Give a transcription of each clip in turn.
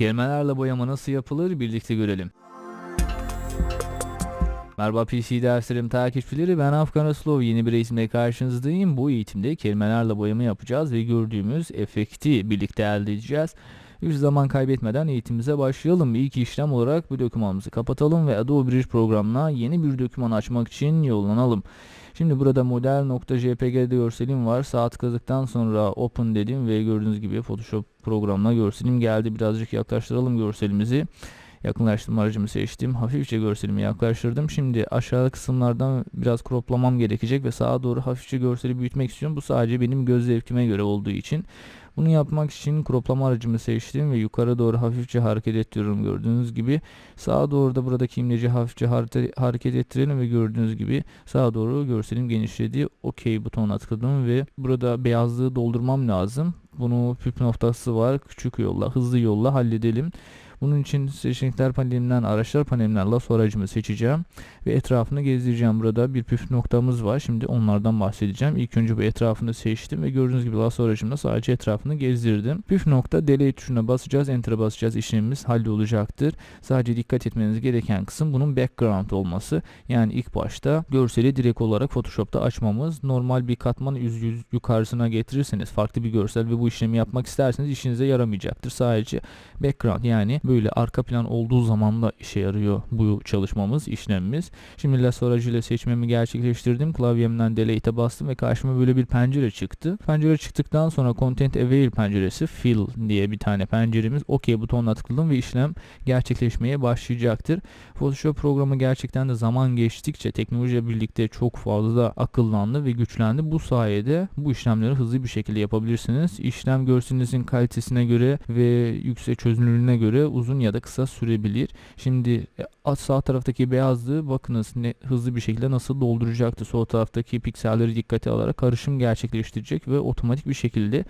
Kelimelerle boyama nasıl yapılır birlikte görelim. Merhaba PC derslerim takipçileri ben Afgan Aslov yeni bir eğitimle karşınızdayım. Bu eğitimde kelimelerle boyama yapacağız ve gördüğümüz efekti birlikte elde edeceğiz. Hiç zaman kaybetmeden eğitimimize başlayalım. İlk işlem olarak bu dokümanımızı kapatalım ve Adobe Bridge programına yeni bir doküman açmak için yollanalım. Şimdi burada model.jpg görselim var. Sağ tıkladıktan sonra open dedim ve gördüğünüz gibi Photoshop programına görselim geldi. Birazcık yaklaştıralım görselimizi. Yakınlaştırma aracımı seçtim. Hafifçe görselimi yaklaştırdım. Şimdi aşağı kısımlardan biraz croplamam gerekecek ve sağa doğru hafifçe görseli büyütmek istiyorum. Bu sadece benim göz zevkime göre olduğu için. Bunu yapmak için croplama aracımı seçtim ve yukarı doğru hafifçe hareket ettiriyorum gördüğünüz gibi. Sağa doğru da buradaki imleci hafifçe hareket ettirelim ve gördüğünüz gibi sağa doğru görselim genişledi. OK butonuna tıkladım ve burada beyazlığı doldurmam lazım. Bunu püf noktası var. Küçük yolla, hızlı yolla halledelim. Bunun için seçenekler panelinden araçlar panelinden LASO aracımı seçeceğim ve etrafını gezdireceğim. Burada bir püf noktamız var. Şimdi onlardan bahsedeceğim. İlk önce bu etrafını seçtim ve gördüğünüz gibi LASO aracımla sadece etrafını gezdirdim. Püf nokta delete tuşuna basacağız. Enter'a basacağız. İşlemimiz hallolacaktır. Sadece dikkat etmeniz gereken kısım bunun background olması. Yani ilk başta görseli direkt olarak Photoshop'ta açmamız. Normal bir katman yüz yüz yukarısına getirirseniz farklı bir görsel ve bu işlemi yapmak isterseniz işinize yaramayacaktır. Sadece background yani böyle arka plan olduğu zaman da işe yarıyor bu çalışmamız, işlemimiz. Şimdi lasso aracıyla seçmemi gerçekleştirdim. Klavyemden delete'e bastım ve karşıma böyle bir pencere çıktı. Pencere çıktıktan sonra Content Aware penceresi Fill diye bir tane penceremiz. OK butonuna tıkladım ve işlem gerçekleşmeye başlayacaktır. Photoshop programı gerçekten de zaman geçtikçe teknolojiyle birlikte çok fazla akıllandı ve güçlendi. Bu sayede bu işlemleri hızlı bir şekilde yapabilirsiniz. İşlem görselinizin kalitesine göre ve yüksek çözünürlüğüne göre uzun ya da kısa sürebilir. Şimdi e, sağ taraftaki beyazlığı bakınız ne hızlı bir şekilde nasıl dolduracaktı. Sol taraftaki pikselleri dikkate alarak karışım gerçekleştirecek ve otomatik bir şekilde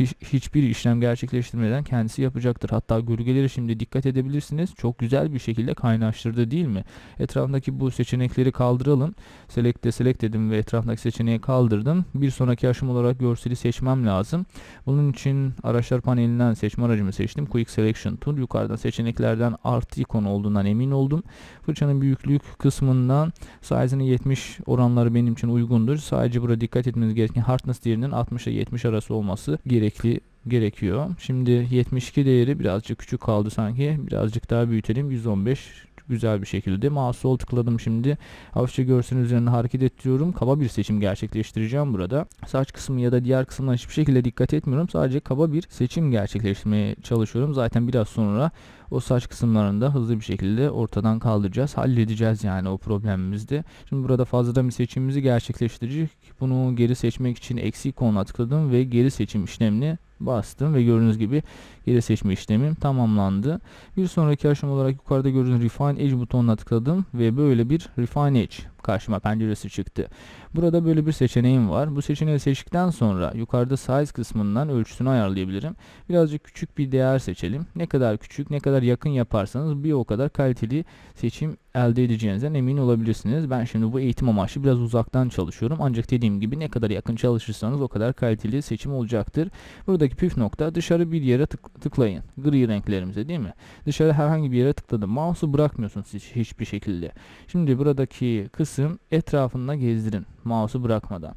hiç, hiçbir işlem gerçekleştirmeden kendisi yapacaktır. Hatta gölgeleri şimdi dikkat edebilirsiniz. Çok güzel bir şekilde kaynaştırdı değil mi? Etrafındaki bu seçenekleri kaldıralım. Select'te select dedim ve etrafındaki seçeneği kaldırdım. Bir sonraki aşım olarak görseli seçmem lazım. Bunun için araçlar panelinden seçme aracımı seçtim. Quick Selection Tool. Yukarıdan seçeneklerden artı ikonu olduğundan emin oldum. Fırçanın büyüklük kısmından size'ını 70 oranları benim için uygundur. Sadece burada dikkat etmeniz gereken hardness değerinin 60 ile 70 arası olması gerekli gerekiyor. Şimdi 72 değeri birazcık küçük kaldı sanki. Birazcık daha büyütelim. 115 güzel bir şekilde. Mouse sol tıkladım şimdi. Hafifçe görselin üzerine hareket ettiriyorum. Kaba bir seçim gerçekleştireceğim burada. Saç kısmı ya da diğer kısımdan hiçbir şekilde dikkat etmiyorum. Sadece kaba bir seçim gerçekleştirmeye çalışıyorum. Zaten biraz sonra o saç kısımlarını da hızlı bir şekilde ortadan kaldıracağız. Halledeceğiz yani o problemimizde. Şimdi burada fazladan bir seçimimizi gerçekleştirecek. Bunu geri seçmek için eksi ikonuna tıkladım ve geri seçim işlemini bastım ve gördüğünüz gibi geri seçme işlemim tamamlandı. Bir sonraki aşama olarak yukarıda gördüğünüz Refine Edge butonuna tıkladım ve böyle bir Refine Edge karşıma penceresi çıktı. Burada böyle bir seçeneğim var. Bu seçeneği seçtikten sonra yukarıda size kısmından ölçüsünü ayarlayabilirim. Birazcık küçük bir değer seçelim. Ne kadar küçük, ne kadar yakın yaparsanız bir o kadar kaliteli seçim elde edeceğinizden emin olabilirsiniz. Ben şimdi bu eğitim amaçlı biraz uzaktan çalışıyorum. Ancak dediğim gibi ne kadar yakın çalışırsanız o kadar kaliteli seçim olacaktır. Buradaki püf nokta dışarı bir yere tık tıklayın. Gri renklerimize değil mi? Dışarı herhangi bir yere tıkladım. Mouse'u bırakmıyorsunuz hiç, hiçbir şekilde. Şimdi buradaki kısım etrafında gezdirin. Mouse'u bırakmadan.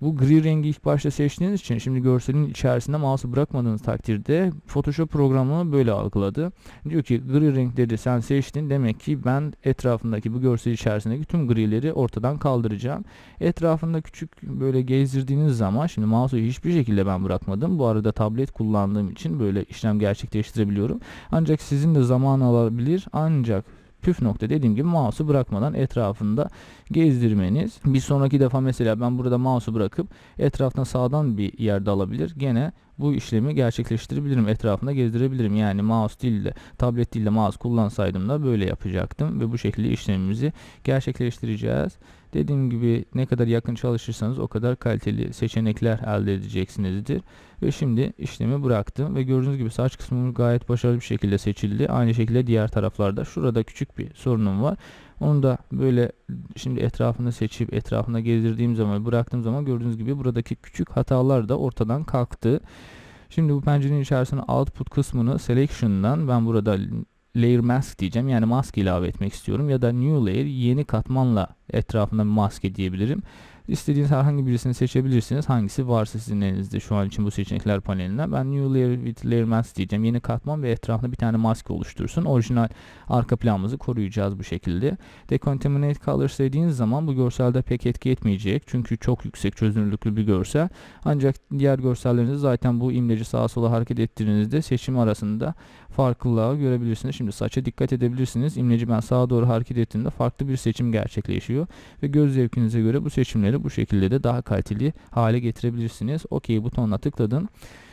Bu gri rengi ilk başta seçtiğiniz için şimdi görselin içerisinde mouse'u bırakmadığınız takdirde Photoshop programı böyle algıladı. Diyor ki gri renkleri sen seçtin demek ki ben etrafındaki bu görsel içerisindeki tüm grileri ortadan kaldıracağım. Etrafında küçük böyle gezdirdiğiniz zaman şimdi mouse'u hiçbir şekilde ben bırakmadım. Bu arada tablet kullandığım için böyle işlem gerçekleştirebiliyorum. Ancak sizin de zaman alabilir ancak püf nokta dediğim gibi mouse'u bırakmadan etrafında gezdirmeniz. Bir sonraki defa mesela ben burada mouse'u bırakıp etrafına sağdan bir yerde alabilir. Gene bu işlemi gerçekleştirebilirim. Etrafında gezdirebilirim. Yani mouse değil de tablet değil de mouse kullansaydım da böyle yapacaktım ve bu şekilde işlemimizi gerçekleştireceğiz. Dediğim gibi ne kadar yakın çalışırsanız o kadar kaliteli seçenekler elde edeceksinizdir. Ve şimdi işlemi bıraktım ve gördüğünüz gibi saç kısmı gayet başarılı bir şekilde seçildi. Aynı şekilde diğer taraflarda. Şurada küçük bir sorunum var. Onu da böyle şimdi etrafını seçip etrafına gezdirdiğim zaman bıraktığım zaman gördüğünüz gibi buradaki küçük hatalar da ortadan kalktı. Şimdi bu pencerenin içerisine output kısmını selection'dan ben burada layer mask diyeceğim. Yani maske ilave etmek istiyorum. Ya da new layer yeni katmanla etrafında bir maske diyebilirim. İstediğiniz herhangi birisini seçebilirsiniz. Hangisi varsa sizin elinizde şu an için bu seçenekler panelinden. Ben New Layer with Layer Mask diyeceğim. Yeni katman ve etrafında bir tane maske oluştursun. Orijinal arka planımızı koruyacağız bu şekilde. Decontaminate Colors dediğiniz zaman bu görselde pek etki etmeyecek. Çünkü çok yüksek çözünürlüklü bir görsel. Ancak diğer görsellerinizi zaten bu imleci sağa sola hareket ettiğinizde seçim arasında farklılığı görebilirsiniz. Şimdi saça dikkat edebilirsiniz. İmleci ben sağa doğru hareket ettiğimde farklı bir seçim gerçekleşiyor. Ve göz zevkinize göre bu seçimleri bu şekilde de daha kaliteli hale getirebilirsiniz. OK butonuna tıkladım.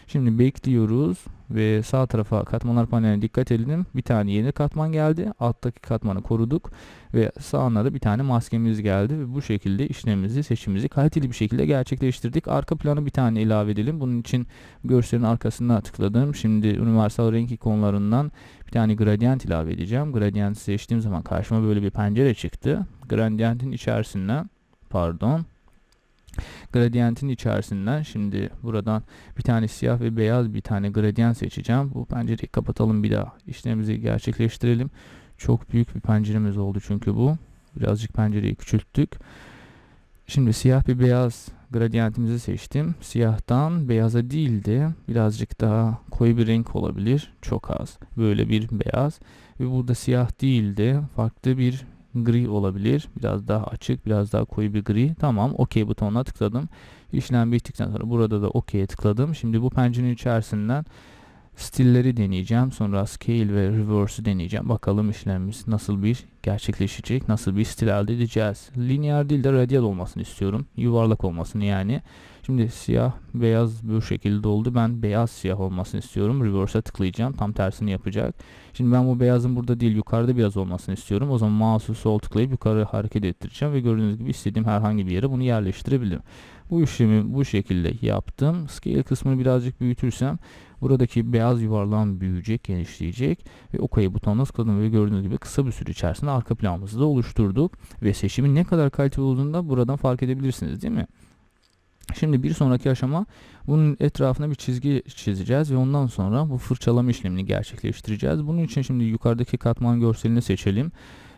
Şimdi bekliyoruz ve sağ tarafa katmanlar paneline dikkat edelim. Bir tane yeni katman geldi. Alttaki katmanı koruduk ve sağına da bir tane maskemiz geldi ve bu şekilde işlemimizi, seçimimizi kaliteli bir şekilde gerçekleştirdik. Arka planı bir tane ilave edelim. Bunun için görselin arkasına tıkladım. Şimdi universal renk ikonlarından bir tane gradient ilave edeceğim. Gradient seçtiğim zaman karşıma böyle bir pencere çıktı. Gradientin içerisinden pardon gradientin içerisinden şimdi buradan bir tane siyah ve beyaz bir tane gradient seçeceğim. Bu pencereyi kapatalım bir daha. işlemimizi gerçekleştirelim. Çok büyük bir penceremiz oldu çünkü bu. Birazcık pencereyi küçülttük. Şimdi siyah bir beyaz gradientimizi seçtim. Siyahtan beyaza değil de birazcık daha koyu bir renk olabilir. Çok az. Böyle bir beyaz. Ve burada siyah değil de farklı bir gri olabilir. Biraz daha açık, biraz daha koyu bir gri. Tamam, OK butonuna tıkladım. İşlem bittikten sonra burada da OK'ye tıkladım. Şimdi bu pencerenin içerisinden stilleri deneyeceğim. Sonra scale ve reverse'ü deneyeceğim. Bakalım işlemimiz nasıl bir gerçekleşecek, nasıl bir stil elde edeceğiz. Lineer değil de radial olmasını istiyorum. Yuvarlak olmasını yani. Şimdi siyah beyaz bu şekilde oldu. Ben beyaz siyah olmasını istiyorum. Reverse'a tıklayacağım. Tam tersini yapacak. Şimdi ben bu beyazın burada değil yukarıda biraz olmasını istiyorum. O zaman mouse'u sol tıklayıp yukarı hareket ettireceğim ve gördüğünüz gibi istediğim herhangi bir yere bunu yerleştirebilirim. Bu işlemi bu şekilde yaptım. Scale kısmını birazcık büyütürsem buradaki beyaz yuvarlağım büyüyecek, genişleyecek ve OK butonuna tıkladım ve gördüğünüz gibi kısa bir süre içerisinde arka planımızı da oluşturduk ve seçimin ne kadar kaliteli olduğunu da buradan fark edebilirsiniz değil mi? Şimdi bir sonraki aşama bunun etrafına bir çizgi çizeceğiz ve ondan sonra bu fırçalama işlemini gerçekleştireceğiz. Bunun için şimdi yukarıdaki katman görselini seçelim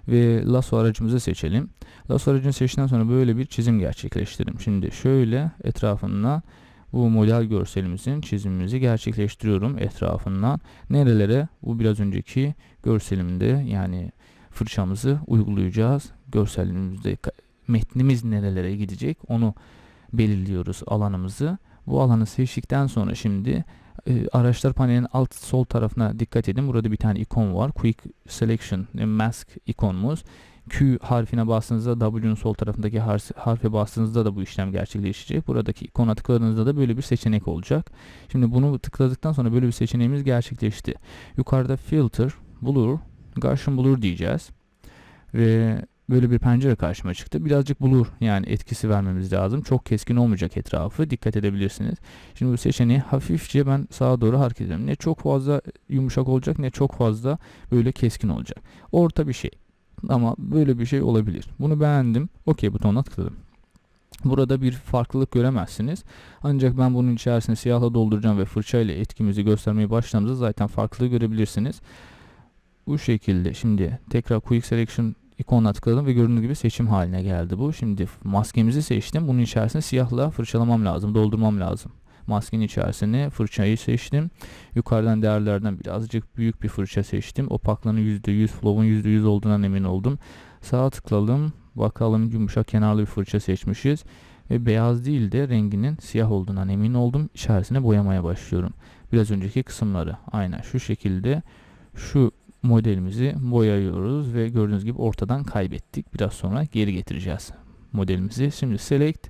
ve lasso aracımızı seçelim. Lasso aracını seçtikten sonra böyle bir çizim gerçekleştirelim. Şimdi şöyle etrafına bu model görselimizin çizimimizi gerçekleştiriyorum etrafından. Nerelere? Bu biraz önceki görselimde yani fırçamızı uygulayacağız. Görselimizde metnimiz nerelere gidecek onu belirliyoruz alanımızı. Bu alanı seçtikten sonra şimdi e, araçlar panelinin alt sol tarafına dikkat edin. Burada bir tane ikon var. Quick Selection e, Mask ikonumuz. Q harfine bastığınızda W'nun sol tarafındaki harfe bastığınızda da bu işlem gerçekleşecek. Buradaki ikona tıkladığınızda da böyle bir seçenek olacak. Şimdi bunu tıkladıktan sonra böyle bir seçeneğimiz gerçekleşti. Yukarıda Filter, Blur, Gaussian Blur diyeceğiz. Ve böyle bir pencere karşıma çıktı. Birazcık bulur yani etkisi vermemiz lazım. Çok keskin olmayacak etrafı. Dikkat edebilirsiniz. Şimdi bu seçeneği hafifçe ben sağa doğru hareket ediyorum. Ne çok fazla yumuşak olacak ne çok fazla böyle keskin olacak. Orta bir şey. Ama böyle bir şey olabilir. Bunu beğendim. OK butonuna tıkladım. Burada bir farklılık göremezsiniz. Ancak ben bunun içerisine siyahla dolduracağım ve fırça ile etkimizi göstermeye başladığımızda zaten farklılığı görebilirsiniz. Bu şekilde şimdi tekrar Quick Selection ikonuna tıkladım ve gördüğünüz gibi seçim haline geldi bu. Şimdi maskemizi seçtim. Bunun içerisine siyahla fırçalamam lazım, doldurmam lazım. Maskenin içerisine fırçayı seçtim. Yukarıdan değerlerden birazcık büyük bir fırça seçtim. Opaklığının %100, flow'un %100 olduğundan emin oldum. Sağa tıkladım. Bakalım yumuşak kenarlı bir fırça seçmişiz. Ve beyaz değil de renginin siyah olduğundan emin oldum. İçerisine boyamaya başlıyorum. Biraz önceki kısımları. Aynen şu şekilde şu modelimizi boyayıyoruz ve gördüğünüz gibi ortadan kaybettik. Biraz sonra geri getireceğiz modelimizi. Şimdi select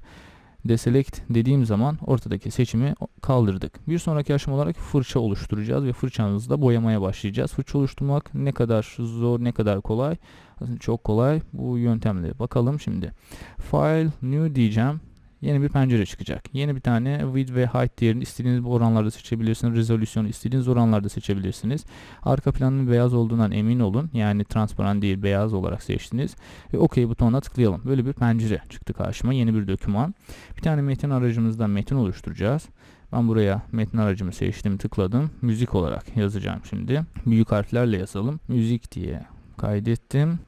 deselect dediğim zaman ortadaki seçimi kaldırdık. Bir sonraki aşama olarak fırça oluşturacağız ve fırçamızda boyamaya başlayacağız. Fırça oluşturmak ne kadar zor ne kadar kolay. Aslında çok kolay. Bu yöntemle bakalım şimdi. File new diyeceğim yeni bir pencere çıkacak. Yeni bir tane width ve height değerini istediğiniz oranlarda seçebilirsiniz. Rezolüsyonu istediğiniz oranlarda seçebilirsiniz. Arka planın beyaz olduğundan emin olun. Yani transparan değil beyaz olarak seçtiniz. Ve OK butonuna tıklayalım. Böyle bir pencere çıktı karşıma. Yeni bir doküman. Bir tane metin aracımızdan metin oluşturacağız. Ben buraya metin aracımı seçtim tıkladım. Müzik olarak yazacağım şimdi. Büyük harflerle yazalım. Müzik diye kaydettim.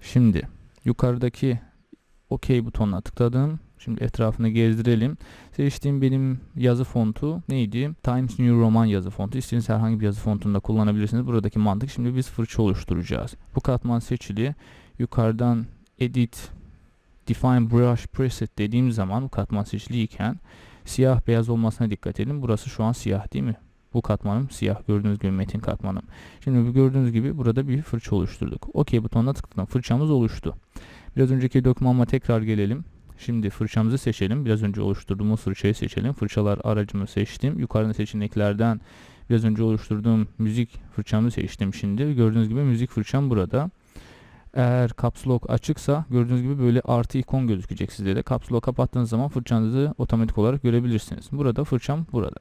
Şimdi yukarıdaki OK butonuna tıkladım. Şimdi etrafını gezdirelim. Seçtiğim benim yazı fontu neydi? Times New Roman yazı fontu. İstediğiniz herhangi bir yazı fontunda kullanabilirsiniz. Buradaki mantık şimdi biz fırça oluşturacağız. Bu katman seçili. Yukarıdan Edit Define Brush Preset dediğim zaman bu katman seçiliyken siyah beyaz olmasına dikkat edin. Burası şu an siyah değil mi? Bu katmanım siyah gördüğünüz gibi metin katmanım. Şimdi gördüğünüz gibi burada bir fırça oluşturduk. OK butonuna tıkladım. Fırçamız oluştu. Biraz önceki dokümanıma tekrar gelelim. Şimdi fırçamızı seçelim. Biraz önce oluşturduğumuz fırçayı seçelim. Fırçalar aracımı seçtim. Yukarıda seçeneklerden biraz önce oluşturduğum müzik fırçamı seçtim şimdi. Gördüğünüz gibi müzik fırçam burada. Eğer Caps Lock açıksa gördüğünüz gibi böyle artı ikon gözükecek sizde de. Caps Lock kapattığınız zaman fırçanızı otomatik olarak görebilirsiniz. Burada fırçam burada.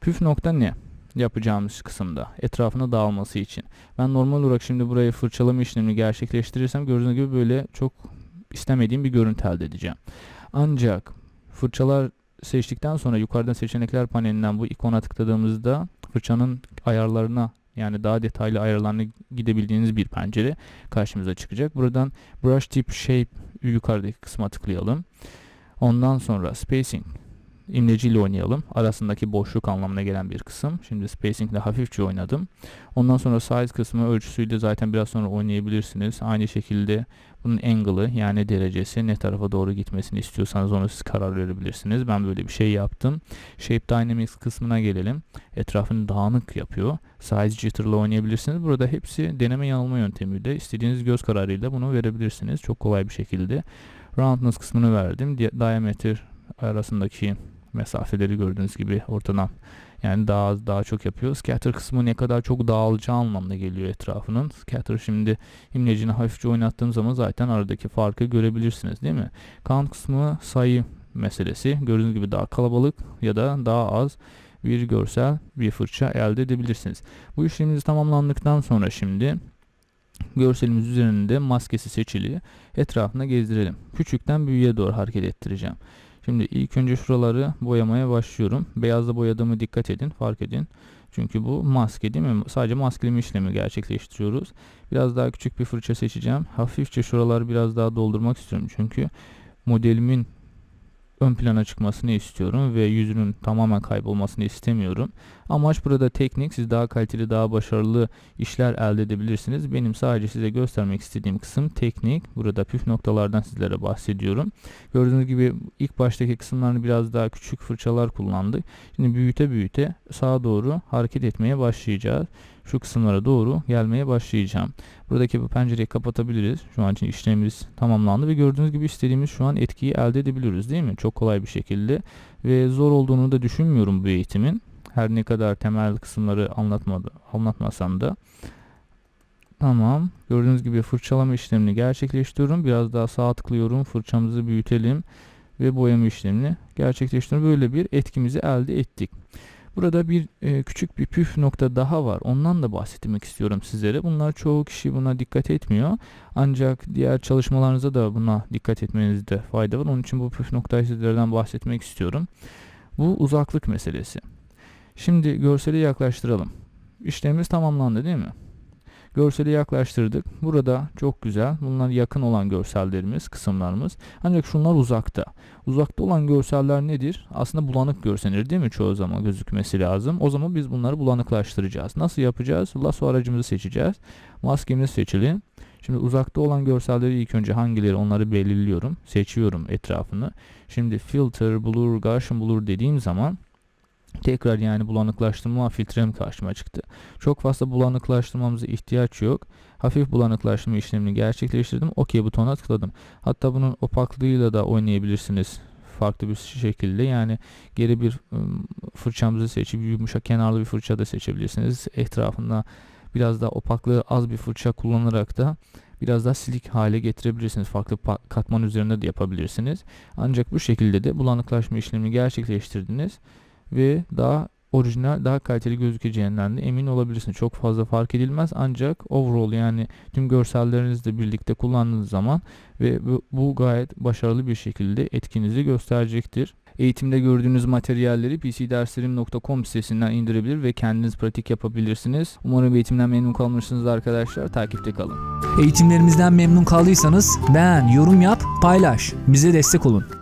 Püf nokta ne? Yapacağımız kısımda etrafına dağılması için. Ben normal olarak şimdi burayı fırçalama işlemini gerçekleştirirsem gördüğünüz gibi böyle çok istemediğim bir görüntü elde edeceğim. Ancak fırçalar seçtikten sonra yukarıdan seçenekler panelinden bu ikona tıkladığımızda fırçanın ayarlarına yani daha detaylı ayarlarına gidebildiğiniz bir pencere karşımıza çıkacak. Buradan brush tip shape yukarıdaki kısma tıklayalım. Ondan sonra spacing imleciyle oynayalım. Arasındaki boşluk anlamına gelen bir kısım. Şimdi spacing ile hafifçe oynadım. Ondan sonra size kısmı ölçüsüyle zaten biraz sonra oynayabilirsiniz. Aynı şekilde bunun angle'ı yani derecesi ne tarafa doğru gitmesini istiyorsanız onu siz karar verebilirsiniz. Ben böyle bir şey yaptım. Shape Dynamics kısmına gelelim. Etrafını dağınık yapıyor. Size jitter ile oynayabilirsiniz. Burada hepsi deneme yanılma yöntemiyle istediğiniz göz kararıyla bunu verebilirsiniz. Çok kolay bir şekilde. Roundness kısmını verdim. Diameter arasındaki mesafeleri gördüğünüz gibi ortadan yani daha daha çok yapıyor. Scatter kısmı ne kadar çok dağılacağı anlamına geliyor etrafının. Scatter şimdi imlecini hafifçe oynattığım zaman zaten aradaki farkı görebilirsiniz değil mi? Count kısmı sayı meselesi. Gördüğünüz gibi daha kalabalık ya da daha az bir görsel bir fırça elde edebilirsiniz. Bu işlemimiz tamamlandıktan sonra şimdi görselimiz üzerinde maskesi seçili etrafına gezdirelim. Küçükten büyüğe doğru hareket ettireceğim. Şimdi ilk önce şuraları boyamaya başlıyorum. Beyazla boyadığımı dikkat edin, fark edin. Çünkü bu maske değil mi? Sadece maskeleme işlemi gerçekleştiriyoruz. Biraz daha küçük bir fırça seçeceğim. Hafifçe şuraları biraz daha doldurmak istiyorum. Çünkü modelimin ön plana çıkmasını istiyorum ve yüzünün tamamen kaybolmasını istemiyorum. Amaç burada teknik. Siz daha kaliteli, daha başarılı işler elde edebilirsiniz. Benim sadece size göstermek istediğim kısım teknik. Burada püf noktalardan sizlere bahsediyorum. Gördüğünüz gibi ilk baştaki kısımlarını biraz daha küçük fırçalar kullandık. Şimdi büyüte büyüte sağa doğru hareket etmeye başlayacağız. Şu kısımlara doğru gelmeye başlayacağım. Buradaki bu pencereyi kapatabiliriz. Şu an için işlemimiz tamamlandı ve gördüğünüz gibi istediğimiz şu an etkiyi elde edebiliyoruz değil mi? Çok kolay bir şekilde ve zor olduğunu da düşünmüyorum bu eğitimin. Her ne kadar temel kısımları anlatmadı, anlatmasam da. Tamam. Gördüğünüz gibi fırçalama işlemini gerçekleştiriyorum. Biraz daha sağ tıklıyorum. Fırçamızı büyütelim ve boyama işlemini gerçekleştiriyorum. Böyle bir etkimizi elde ettik. Burada bir e, küçük bir püf nokta daha var. Ondan da bahsetmek istiyorum sizlere. Bunlar çoğu kişi buna dikkat etmiyor. Ancak diğer çalışmalarınızda da buna dikkat etmenizde fayda var. Onun için bu püf noktayı sizlerden bahsetmek istiyorum. Bu uzaklık meselesi. Şimdi görseli yaklaştıralım. İşlemimiz tamamlandı değil mi? Görseli yaklaştırdık. Burada çok güzel. Bunlar yakın olan görsellerimiz, kısımlarımız. Ancak şunlar uzakta. Uzakta olan görseller nedir? Aslında bulanık görsenir değil mi? Çoğu zaman gözükmesi lazım. O zaman biz bunları bulanıklaştıracağız. Nasıl yapacağız? Lasso aracımızı seçeceğiz. Maskemiz seçili. Şimdi uzakta olan görselleri ilk önce hangileri onları belirliyorum. Seçiyorum etrafını. Şimdi filter, blur, Gaussian blur dediğim zaman Tekrar yani bulanıklaştırma filtrem karşıma çıktı. Çok fazla bulanıklaştırmamıza ihtiyaç yok. Hafif bulanıklaştırma işlemini gerçekleştirdim. OK butona tıkladım. Hatta bunun opaklığıyla da oynayabilirsiniz farklı bir şekilde. Yani geri bir fırçamızı seçip yumuşak kenarlı bir fırça da seçebilirsiniz. Etrafında biraz daha opaklığı az bir fırça kullanarak da biraz daha silik hale getirebilirsiniz. Farklı katman üzerinde de yapabilirsiniz. Ancak bu şekilde de bulanıklaşma işlemini gerçekleştirdiniz ve daha orijinal daha kaliteli gözükeceğinden de emin olabilirsiniz. Çok fazla fark edilmez ancak overall yani tüm görsellerinizle birlikte kullandığınız zaman ve bu, bu gayet başarılı bir şekilde etkinizi gösterecektir. Eğitimde gördüğünüz materyalleri pcderslerim.com sitesinden indirebilir ve kendiniz pratik yapabilirsiniz. Umarım eğitimden memnun kalmışsınız arkadaşlar. Takipte kalın. Eğitimlerimizden memnun kaldıysanız beğen, yorum yap, paylaş. Bize destek olun.